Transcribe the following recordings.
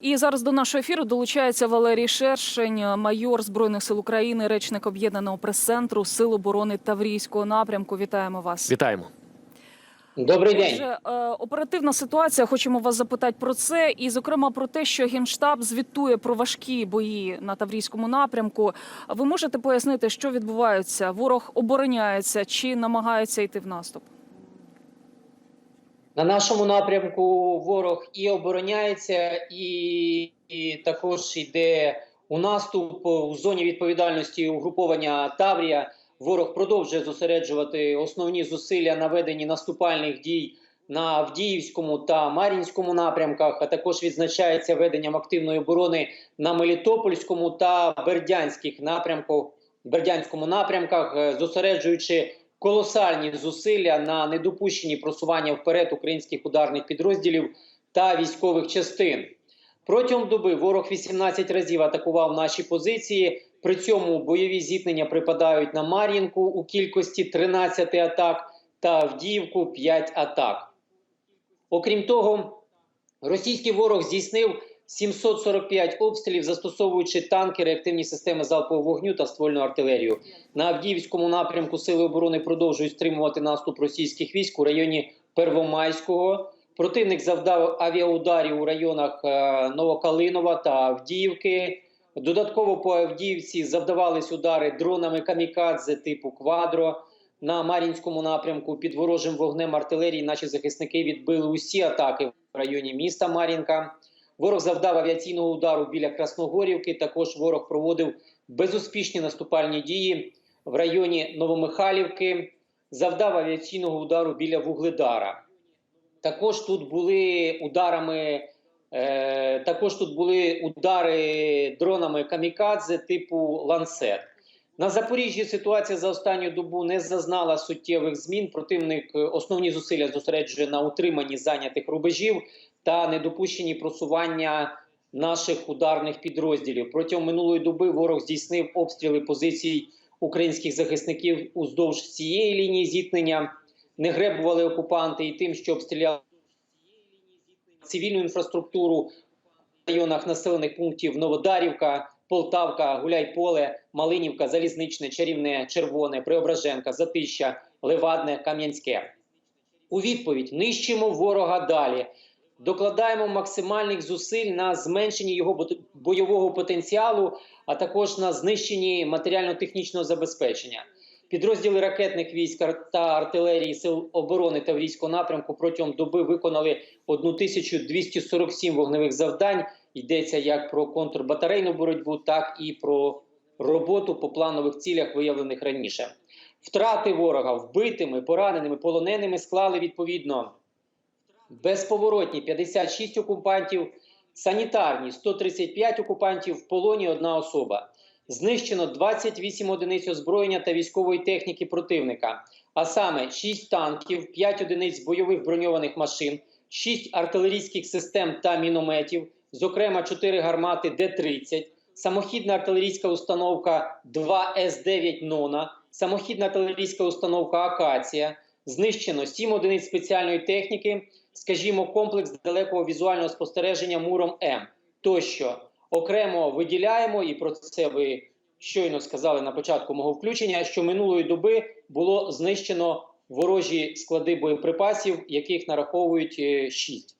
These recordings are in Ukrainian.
І зараз до нашого ефіру долучається Валерій Шершень, майор збройних сил України, речник об'єднаного прес-центру Сил оборони Таврійського напрямку. Вітаємо вас. Вітаємо. Добрий день. Отже, е, оперативна ситуація. Хочемо вас запитати про це, і зокрема про те, що генштаб звітує про важкі бої на Таврійському напрямку. Ви можете пояснити, що відбувається? Ворог обороняється чи намагається йти в наступ? На нашому напрямку ворог і обороняється, і, і також йде у наступ у зоні відповідальності угруповання Таврія. Ворог продовжує зосереджувати основні зусилля на веденні наступальних дій на Авдіївському та Мар'їнському напрямках, а також відзначається веденням активної оборони на Мелітопольському та Бердянських напрямках, Бердянському напрямках, е, зосереджуючи колосальні зусилля на недопущенні просування вперед українських ударних підрозділів та військових частин. Протягом доби ворог 18 разів атакував наші позиції. При цьому бойові зіткнення припадають на Мар'їнку у кількості 13 атак та Авдіївку 5 атак. Окрім того, російський ворог здійснив 745 обстрілів, застосовуючи танки, реактивні системи залпового вогню та ствольну артилерію. На Авдіївському напрямку Сили оборони продовжують стримувати наступ російських військ у районі Первомайського. Противник завдав авіаударів у районах е, Новокалинова та Авдіївки. Додатково по Авдіївці завдавались удари дронами камікадзе типу Квадро. На Мар'їнському напрямку під ворожим вогнем артилерії наші захисники відбили усі атаки в районі міста Мар'їнка. Ворог завдав авіаційного удару біля Красногорівки. Також ворог проводив безуспішні наступальні дії в районі Новомихайлівки. Завдав авіаційного удару біля Вугледара. Також тут були ударами. Е, також тут були удари дронами камікадзе типу ланцет. На Запоріжжі ситуація за останню добу не зазнала суттєвих змін. Противник е, основні зусилля зосереджує на утриманні зайнятих рубежів та недопущенні просування наших ударних підрозділів. Протягом минулої доби ворог здійснив обстріли позицій українських захисників уздовж цієї лінії зіткнення. Не гребували окупанти і тим, що обстріляли цивільну інфраструктуру в районах населених пунктів Новодарівка, Полтавка, Гуляйполе, Малинівка, Залізничне, Чарівне, Червоне, Преображенка, Затища, Левадне, Кам'янське. У відповідь нищимо ворога далі. Докладаємо максимальних зусиль на зменшенні його бойового потенціалу, а також на знищенні матеріально-технічного забезпечення. Підрозділи ракетних військ та артилерії сил оборони Таврійського напрямку протягом доби виконали 1247 вогневих завдань. Йдеться як про контрбатарейну боротьбу, так і про роботу по планових цілях, виявлених раніше. Втрати ворога вбитими, пораненими, полоненими склали відповідно безповоротні 56 окупантів, санітарні 135 окупантів, в полоні одна особа. Знищено 28 одиниць озброєння та військової техніки противника, а саме 6 танків, 5 одиниць бойових броньованих машин, 6 артилерійських систем та мінометів, зокрема 4 гармати Д-30, самохідна артилерійська установка 2 С-9 «Нона», самохідна артилерійська установка Акація, знищено 7 одиниць спеціальної техніки, скажімо, комплекс далекого візуального спостереження Муром М тощо. Окремо виділяємо, і про це ви щойно сказали на початку мого включення, що минулої доби було знищено ворожі склади боєприпасів, яких нараховують 6.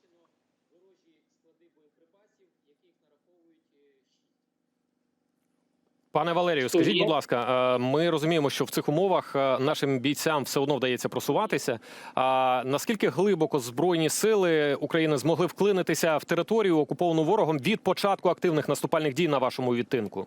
Пане Валерію, скажіть, будь ласка, е, ми розуміємо, що в цих умовах е, нашим бійцям все одно вдається просуватися. А наскільки глибоко збройні сили України змогли вклинитися в територію, окуповану ворогом від початку активних наступальних дій на вашому відтинку?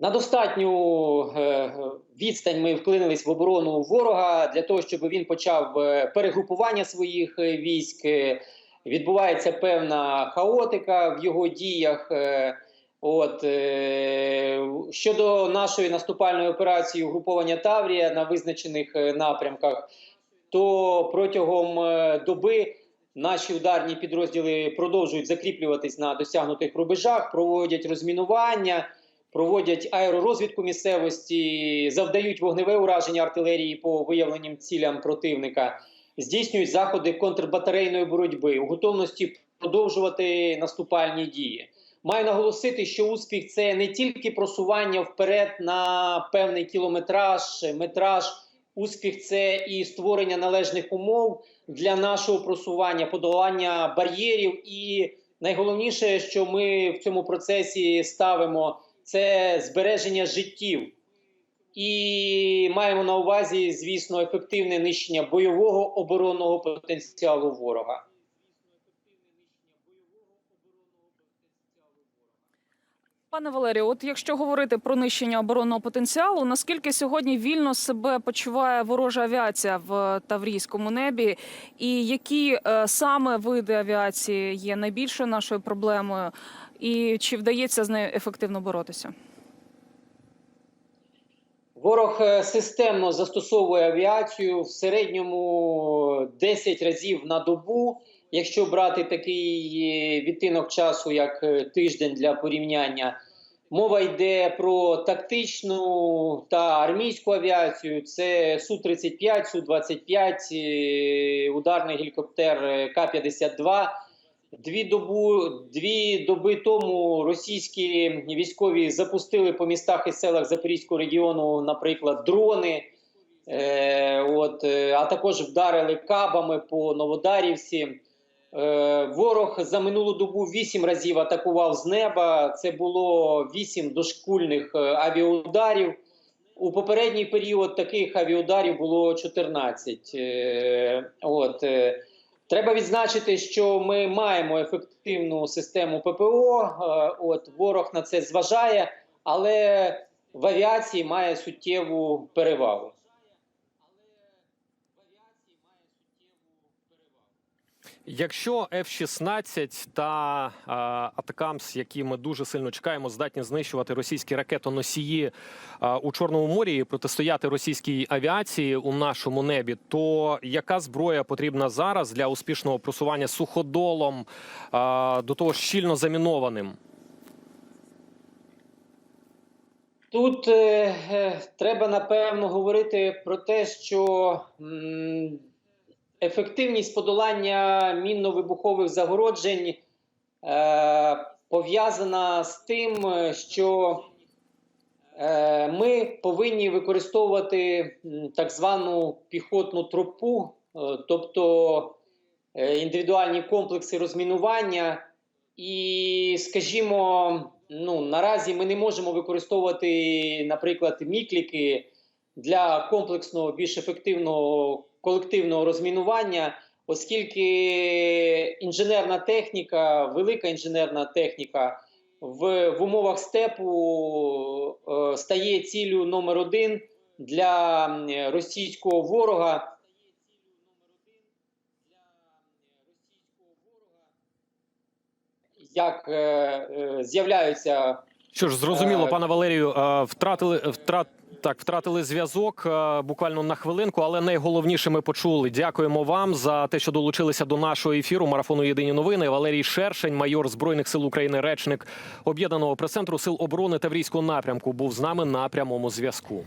На достатню е, відстань ми вклинились в оборону ворога для того, щоб він почав перегрупування своїх військ. Відбувається певна хаотика в його діях. Е, От е, щодо нашої наступальної операції угруповання Таврія на визначених е, напрямках, то протягом доби наші ударні підрозділи продовжують закріплюватись на досягнутих рубежах, проводять розмінування, проводять аеророзвідку місцевості, завдають вогневе ураження артилерії по виявленим цілям противника. Здійснюють заходи контрбатарейної боротьби у готовності продовжувати наступальні дії. Маю наголосити, що успіх це не тільки просування вперед на певний кілометраж, метраж. Успіх це і створення належних умов для нашого просування, подолання бар'єрів. І найголовніше, що ми в цьому процесі ставимо, це збереження життів. І маємо на увазі, звісно, ефективне нищення бойового оборонного потенціалу ворога. Пане Валерію, от якщо говорити про нищення оборонного потенціалу, наскільки сьогодні вільно себе почуває ворожа авіація в таврійському небі, і які е, саме види авіації є найбільшою нашою проблемою, і чи вдається з нею ефективно боротися? Ворог е, системно застосовує авіацію в середньому 10 разів на добу. Якщо брати такий е, відтинок часу, як е, тиждень для порівняння, мова йде про тактичну та армійську авіацію. Це Су-35, Су-25, е, ударний гелікоптер е, К-52. Дві добу, дві доби тому російські військові запустили по містах і селах Запорізького регіону, наприклад, дрони. Е, от, е, а також вдарили кабами по Новодарівці. Е, ворог за минулу добу вісім разів атакував з неба. Це було вісім дошкульних е, авіаударів. У попередній період таких авіаударів було 14. Е, от, е, Треба відзначити, що ми маємо ефективну систему ППО. е, От ворог на це зважає, але в авіації має суттєву перевагу. Якщо F-16 та Атакамс, які ми дуже сильно чекаємо, здатні знищувати російські ракетоносії у Чорному морі і протистояти російській авіації у нашому небі, то яка зброя потрібна зараз для успішного просування суходолом до того щільно замінованим? Тут е, е, треба напевно говорити про те, що м, ефективність подолання мінно-вибухових загороджень е, пов'язана з тим, що е, ми повинні використовувати так звану піхотну тропу, е, тобто е, індивідуальні комплекси розмінування. І, скажімо, ну наразі ми не можемо використовувати, наприклад, мікліки для комплексного, більш ефективного колективного розмінування, оскільки інженерна техніка, велика інженерна техніка в, в умовах степу е, стає ціллю номер один для російського ворога. Як е, е, з'являються Що ж, зрозуміло, Е, пане Валерію, втратили втрат. Так, втратили зв'язок е, буквально на хвилинку, але найголовніше ми почули. Дякуємо вам за те, що долучилися до нашого ефіру. Марафону Єдині новини. Валерій Шершень, майор збройних сил України, речник об'єднаного прес-центру сил оборони Таврійського напрямку, був з нами на прямому зв'язку.